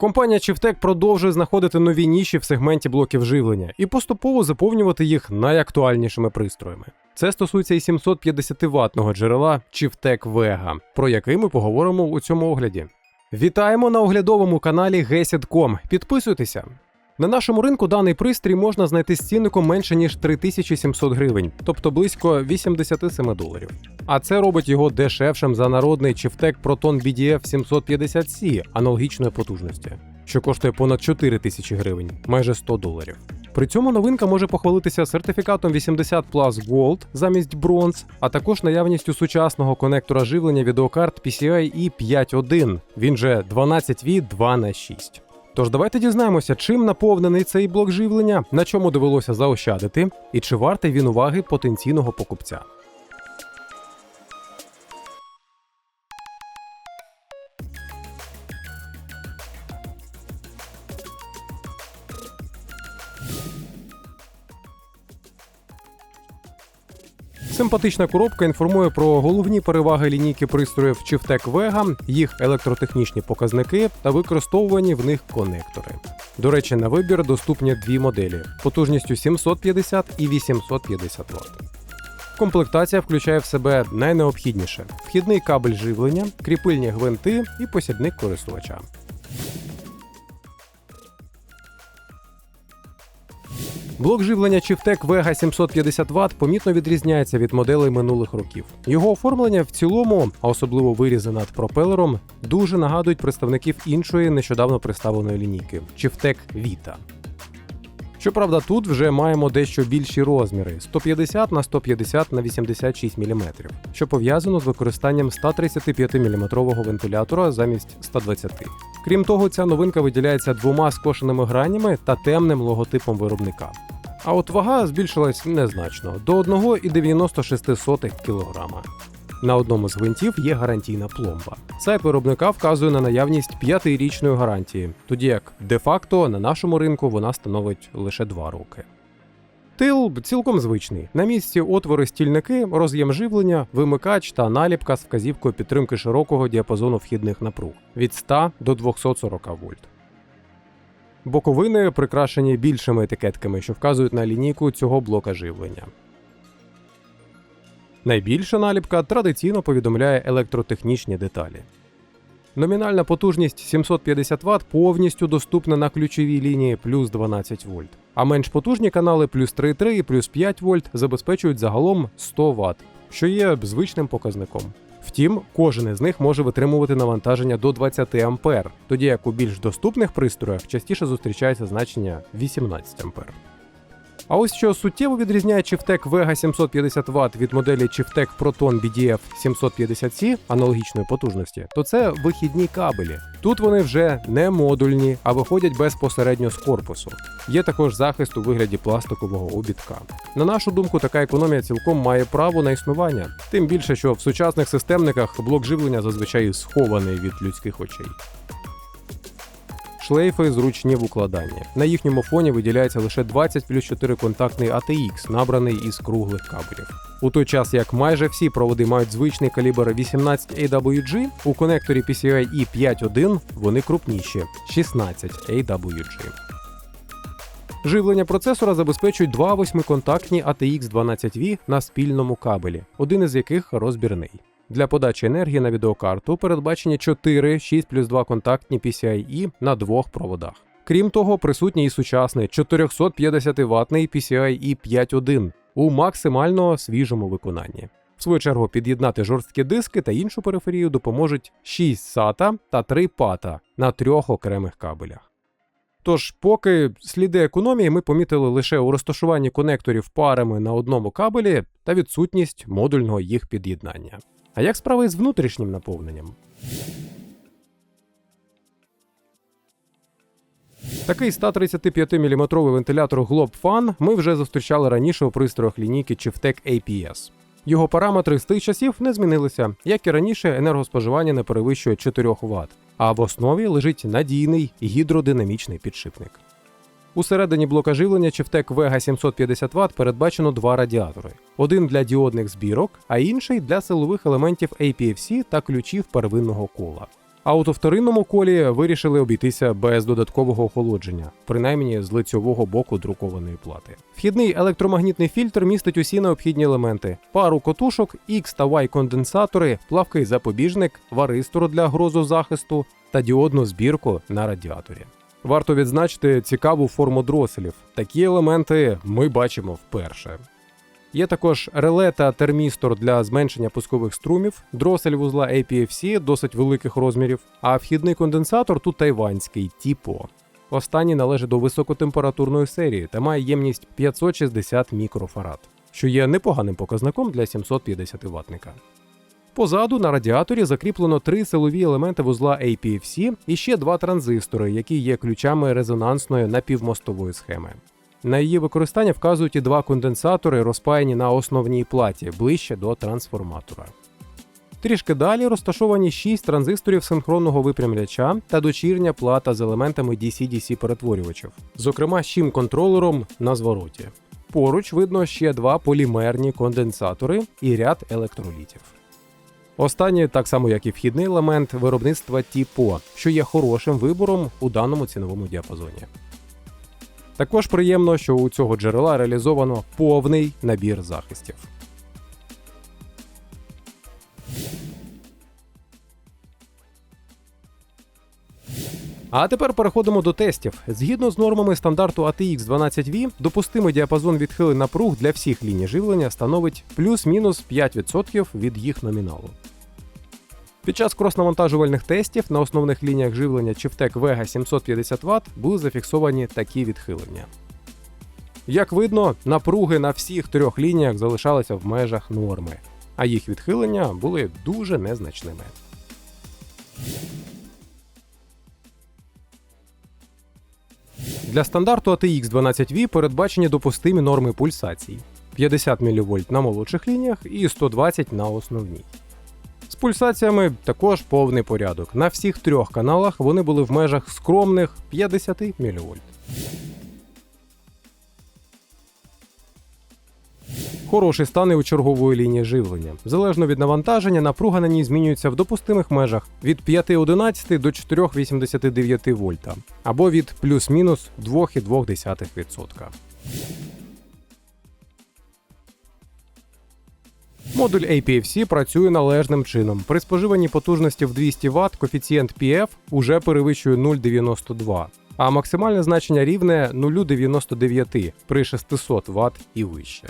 Компанія Чівтек продовжує знаходити нові ніші в сегменті блоків живлення і поступово заповнювати їх найактуальнішими пристроями. Це стосується і 750 ваттного джерела Чівтек Vega, про який ми поговоримо у цьому огляді. Вітаємо на оглядовому каналі GESID.com. Підписуйтеся. На нашому ринку даний пристрій можна знайти з цінником менше ніж 3700 гривень, тобто близько 87 доларів. А це робить його дешевшим за народний Chivtech Proton BDF 750C аналогічної потужності, що коштує понад 4000 гривень, майже 100 доларів. При цьому новинка може похвалитися сертифікатом 80 Plus Gold замість бронз, а також наявністю сучасного конектора живлення відеокарт PCI E5.1, він же 12V 2 на 6 Тож давайте дізнаємося, чим наповнений цей блок живлення, на чому довелося заощадити, і чи вартий він уваги потенційного покупця. Симпатична коробка інформує про головні переваги лінійки пристроїв Chivtech Vega, їх електротехнічні показники та використовувані в них конектори. До речі, на вибір доступні дві моделі потужністю 750 і 850 Вт. Комплектація включає в себе найнеобхідніше: вхідний кабель живлення, кріпильні гвинти і посібник користувача. Блок живлення Чифтек Vega 750 Вт помітно відрізняється від моделей минулих років. Його оформлення в цілому, а особливо вирізи над пропелером, дуже нагадують представників іншої нещодавно представленої лінійки Чифтек Vita. Щоправда, тут вже маємо дещо більші розміри 150 на 150 на 86 мм, що пов'язано з використанням 135 мм вентилятора замість 120 Крім того, ця новинка виділяється двома скошеними гранями та темним логотипом виробника. А от вага збільшилась незначно до 1,96 кг. На одному з гвинтів є гарантійна пломба. Сайт виробника вказує на наявність 5-річної гарантії, тоді як де-факто на нашому ринку вона становить лише 2 роки. Тил цілком звичний. На місці отвори стільники, роз'єм живлення, вимикач та наліпка з вказівкою підтримки широкого діапазону вхідних напруг від 100 до 240 вольт. Боковини прикрашені більшими етикетками, що вказують на лінійку цього блока живлення. Найбільша наліпка традиційно повідомляє електротехнічні деталі. Номінальна потужність 750 Вт повністю доступна на ключовій лінії плюс 12 вольт, а менш потужні канали плюс 3,3 і плюс 5 вольт забезпечують загалом 100 Вт, що є звичним показником. Втім, кожен із них може витримувати навантаження до 20 А, тоді як у більш доступних пристроях частіше зустрічається значення 18 А. А ось що суттєво відрізняє Chivtech Vega 750 Вт від моделі Chivtech Proton BDF 750C аналогічної потужності, то це вихідні кабелі. Тут вони вже не модульні, а виходять безпосередньо з корпусу. Є також захист у вигляді пластикового обідка. На нашу думку, така економія цілком має право на існування, тим більше, що в сучасних системниках блок живлення зазвичай схований від людських очей. Шлейфи зручні в укладанні. На їхньому фоні виділяється лише 20 плюс 4 контактний ATX, набраний із круглих кабелів. У той час як майже всі проводи мають звичний калібр 18 AWG, у конекторі PCI E5.1 вони крупніші 16 AWG. Живлення процесора забезпечують два восьмиконтактні ATX 12V на спільному кабелі, один із яких розбірний. Для подачі енергії на відеокарту передбачені 4 6 плюс 2 контактні PCIe на двох проводах. Крім того, присутній і сучасний 450 ватний PCIe 5.1 у максимально свіжому виконанні. В свою чергу під'єднати жорсткі диски та іншу периферію допоможуть 6 SATA та 3 PATA на трьох окремих кабелях. Тож, поки сліди економії ми помітили лише у розташуванні конекторів парами на одному кабелі та відсутність модульного їх під'єднання. А як справи з внутрішнім наповненням? Такий 135 мм вентилятор Globe Fan ми вже зустрічали раніше у пристроях лінійки Chivtech APS. Його параметри з тих часів не змінилися, як і раніше, енергоспоживання не перевищує 4 Вт, а в основі лежить надійний гідродинамічний підшипник. Усередині блока живлення Chivtech Vega 750 Вт передбачено два радіатори: один для діодних збірок, а інший для силових елементів APFC та ключів первинного кола. А от у вторинному колі вирішили обійтися без додаткового охолодження, принаймні з лицьового боку друкованої плати. Вхідний електромагнітний фільтр містить усі необхідні елементи: пару котушок, X та Y конденсатори, плавкий запобіжник, варистор для грозозахисту та діодну збірку на радіаторі. Варто відзначити цікаву форму дроселів. Такі елементи ми бачимо вперше. Є також реле та термістор для зменшення пускових струмів, дросель вузла APFC досить великих розмірів, а вхідний конденсатор тут тайванський Тіпо. Останній належить до високотемпературної серії та має ємність 560 мікрофарад, що є непоганим показником для 750 ватника. Позаду на радіаторі закріплено три силові елементи вузла APFC і ще два транзистори, які є ключами резонансної напівмостової схеми. На її використання вказують і два конденсатори, розпаяні на основній платі ближче до трансформатора. Трішки далі розташовані 6 транзисторів синхронного випрямляча та дочірня плата з елементами DC-DC перетворювачів, зокрема з чим контролером на звороті. Поруч видно ще два полімерні конденсатори і ряд електролітів. Останнє, так само як і вхідний елемент виробництва TIPO, що є хорошим вибором у даному ціновому діапазоні. Також приємно, що у цього джерела реалізовано повний набір захистів. А тепер переходимо до тестів. Згідно з нормами стандарту ATX 12V, допустимий діапазон відхилень напруг для всіх ліній живлення становить плюс-мінус 5% від їх номіналу. Під час крос-навантажувальних тестів на основних лініях живлення Chivtec Vega 750 Вт були зафіксовані такі відхилення. Як видно, напруги на всіх трьох лініях залишалися в межах норми, а їх відхилення були дуже незначними. Для стандарту ATX 12V передбачені допустимі норми пульсацій 50 мВ на молодших лініях і 120 на основній. Пульсаціями також повний порядок. На всіх трьох каналах вони були в межах скромних 50 мВ. Хороший стан і у чергової лінії живлення. Залежно від навантаження, напруга на ній змінюється в допустимих межах від 5,11 до 4,89 вольта або від плюс-мінус 2,2%. Модуль APFC працює належним чином. При споживанні потужності в 200 Вт коефіцієнт PF уже перевищує 0,92, а максимальне значення рівне 0,99 при 600 Вт і вище.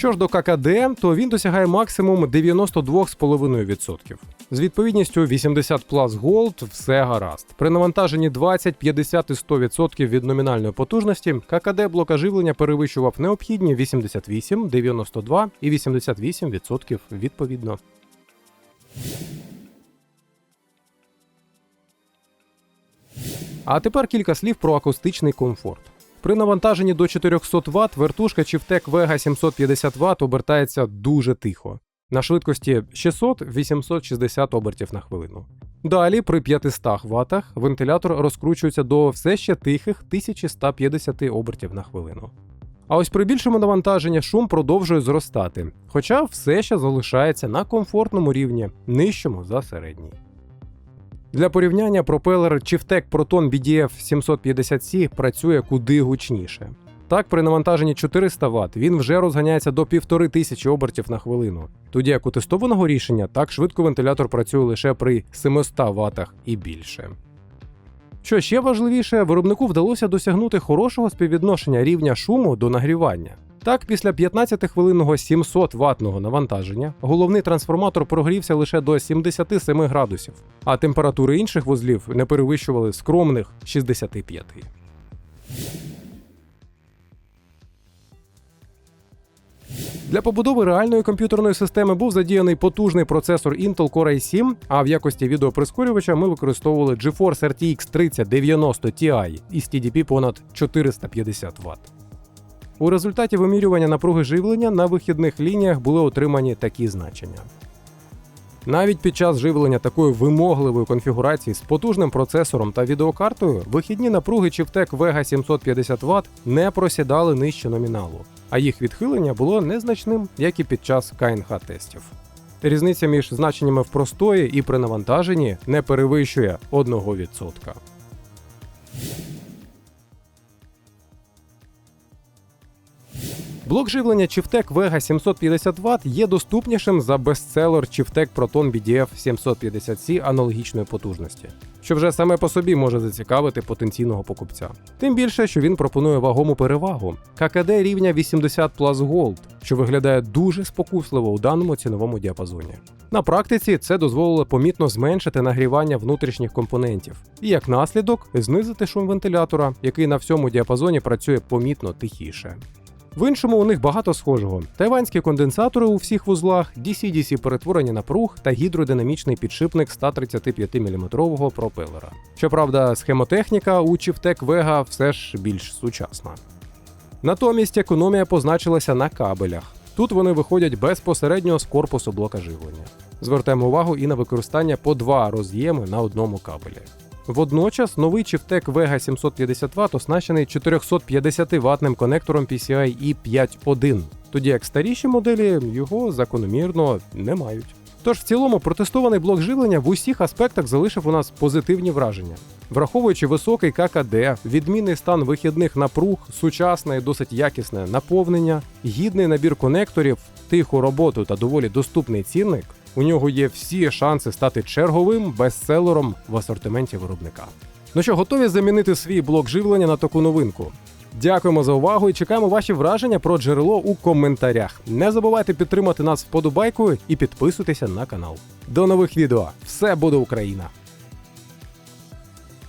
Що ж до ККД, то він досягає максимум 92,5%. З відповідністю 80 Plus Gold все гаразд. При навантаженні 20, 50 і 100% від номінальної потужності ККД блока живлення перевищував необхідні 88, 92 і 88% відповідно. А тепер кілька слів про акустичний комфорт. При навантаженні до 400 Вт вертушка Chivtec Vega 750 Вт обертається дуже тихо. На швидкості 600-860 обертів на хвилину. Далі, при 500 Вт, вентилятор розкручується до все ще тихих 1150 обертів на хвилину. А ось при більшому навантаженні шум продовжує зростати, хоча все ще залишається на комфортному рівні, нижчому за середній. Для порівняння пропелер Chivtec Proton BDF 750C працює куди гучніше. Так, при навантаженні 400 Вт він вже розганяється до 1500 обертів на хвилину, тоді як у тестованого рішення так швидко вентилятор працює лише при 700 Вт і більше. Що ще важливіше, виробнику вдалося досягнути хорошого співвідношення рівня шуму до нагрівання. Так, після 15-хвилинного 700 ватного навантаження головний трансформатор прогрівся лише до 77 градусів, а температури інших вузлів не перевищували скромних 65. Для побудови реальної комп'ютерної системи був задіяний потужний процесор Intel Core i7, а в якості відеоприскорювача ми використовували GeForce RTX 3090 Ti із TDP понад 450 Вт. У результаті вимірювання напруги живлення на вихідних лініях були отримані такі значення. Навіть під час живлення такої вимогливої конфігурації з потужним процесором та відеокартою вихідні напруги Chivtec Vega 750 Вт не просідали нижче номіналу, а їх відхилення було незначним, як і під час КНХ тестів. Різниця між значеннями в простої і при навантаженні не перевищує 1%. Блок живлення Chivtec Vega 750 Вт є доступнішим за бестселер Chivtec Proton BDF 750C аналогічної потужності, що вже саме по собі може зацікавити потенційного покупця. Тим більше, що він пропонує вагому перевагу ККД рівня 80 Plus Gold, що виглядає дуже спокусливо у даному ціновому діапазоні. На практиці це дозволило помітно зменшити нагрівання внутрішніх компонентів і як наслідок знизити шум вентилятора, який на всьому діапазоні працює помітно тихіше. В іншому у них багато схожого: тайванські конденсатори у всіх вузлах, DC-DC перетворення напруг та гідродинамічний підшипник 135 мм пропелера. Щоправда, схемотехніка у Chivtec Vega все ж більш сучасна. Натомість економія позначилася на кабелях. Тут вони виходять безпосередньо з корпусу блока живлення. Звертаємо увагу і на використання по два роз'єми на одному кабелі. Водночас новий Chivtec Vega 750 Вт оснащений 450 ватним конектором PCI E5.1, тоді як старіші моделі його закономірно не мають. Тож в цілому протестований блок живлення в усіх аспектах залишив у нас позитивні враження. Враховуючи високий ККД, відмінний стан вихідних напруг, сучасне і досить якісне наповнення, гідний набір конекторів, тиху роботу та доволі доступний цінник, у нього є всі шанси стати черговим бестселером в асортименті виробника. Ну що, готові замінити свій блок живлення на таку новинку? Дякуємо за увагу і чекаємо ваші враження про джерело у коментарях. Не забувайте підтримати нас вподобайкою і підписуйтеся на канал. До нових відео! Все буде Україна!